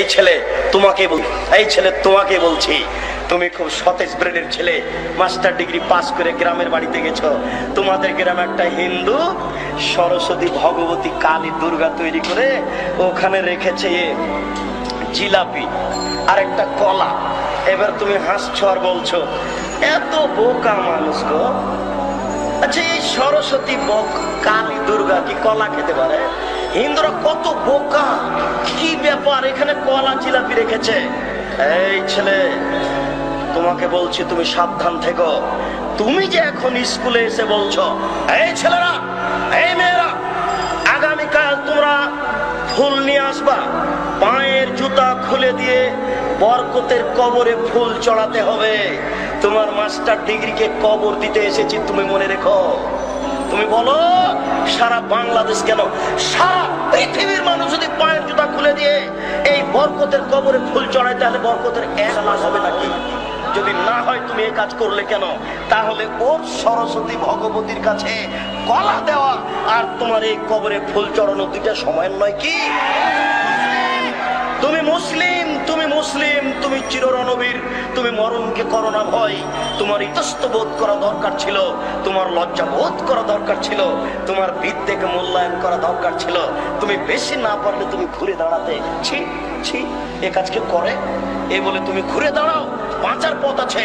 এই ছেলে তোমাকে এই ছেলে তোমাকে বলছি। তুমি খুব সতেজ ব্রেনের ছেলে। মাস্টার ডিগ্রি পাস করে গ্রামের বাড়িতে গেছো। তোমাদের গ্রামে একটা হিন্দু সরস্বতী ভগবতী কালী দুর্গা তৈরি করে ওখানে রেখেছে জিলাপি আর একটা কলা। এবার তুমি হাসছো আর বলছো, এত বোকা মানুষ গো। আচ্ছা এই সরস্বতী বক কালী দুর্গা কি কলা খেতে পারে? হিন্দুরা কত বোকা। ব্যাপার এখানে কলা জিলাপি রেখেছে। এই ছেলে, তোমাকে বলছি তুমি সাবধান থেকো। তুমি যে এখন স্কুলে এসে বলছো, এই ছেলেরা, এই মেয়েরা, আগামীকাল তোমরা ফুল নিয়ে আসবা। পায়ের জুতা খুলে দিয়ে বরকতের কবরে ফুল চড়াতে হবে। তোমার মাস্টার ডিগ্রিকে কবর দিতে এসেছি, তুমি মনে রেখো। তুমি বলো, সারা বাংলাদেশ কেন, সারা বরকতের কবরে ফুল চড়ায়, তাহলে বরকতের এক লাভ হবে নাকি? যদি না হয় তুমি এই কাজ করলে কেন? তাহলে ওর সরস্বতী ভগবতীর কাছে কলা দেওয়া আর তোমার এই কবরে ফুল চড়ানো দুইটা সময় নয় কি? তুমি মুসলিম, তুমি চিররণবীর, তুমি মরণকে করো না ভয়। তোমার ইতস্ত বোধ করা দরকার ছিল, তোমার লজ্জা বোধ করা দরকার ছিল, তোমার বিদ্যেকে মূল্যায়ন করা দরকার ছিল। তুমি বেশি না পারলে তুমি ঘুরে দাঁড়াতে। ছি ছি, এ কাজকে করে? এ বলে তুমি ঘুরে দাঁড়াও, বাঁচার পথ আছে।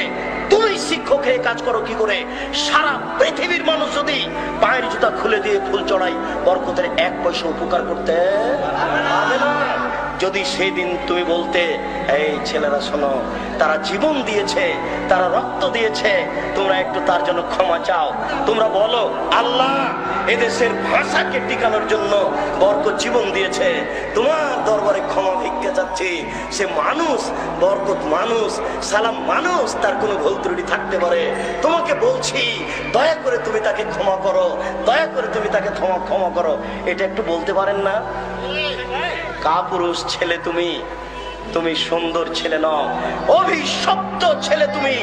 তুমি শিক্ষক হয়ে কাজ করো কি করে? সারা পৃথিবীর মানুষ যদি পায়ের জুতা খুলে দিয়ে ফুল চড়াই বরকতের এক পয়সা উপকার করতে পারবে না। যদি সেই দিন তুমি বলতে, এই ছেলেরা শোনো, তারা জীবন দিয়েছে, তারা রক্ত দিয়েছে, তোমরা একটু তার জন্য ক্ষমা চাও। তোমরা বলো, আল্লাহ এদেশের ভাষাকে টিকানোর জন্য বরকত জীবন দিয়েছে। তোমার দরবারে ক্ষমা ভিক্ষা যাচ্ছে সে মানুষ, বরকত মানুষ, সালাম মানুষ, তার কোনো ভুল ত্রুটি থাকতে পারে। তোমাকে বলছি, দয়া করে তুমি তাকে ক্ষমা করো, দয়া করে তুমি তাকে ক্ষমা ক্ষমা করো। এটা একটু বলতে পারেন না? কাপুরুষ ছেলে তুমি। তুমি সুন্দর ছেলে নও অভিশপ্ত ছেলে তুমি।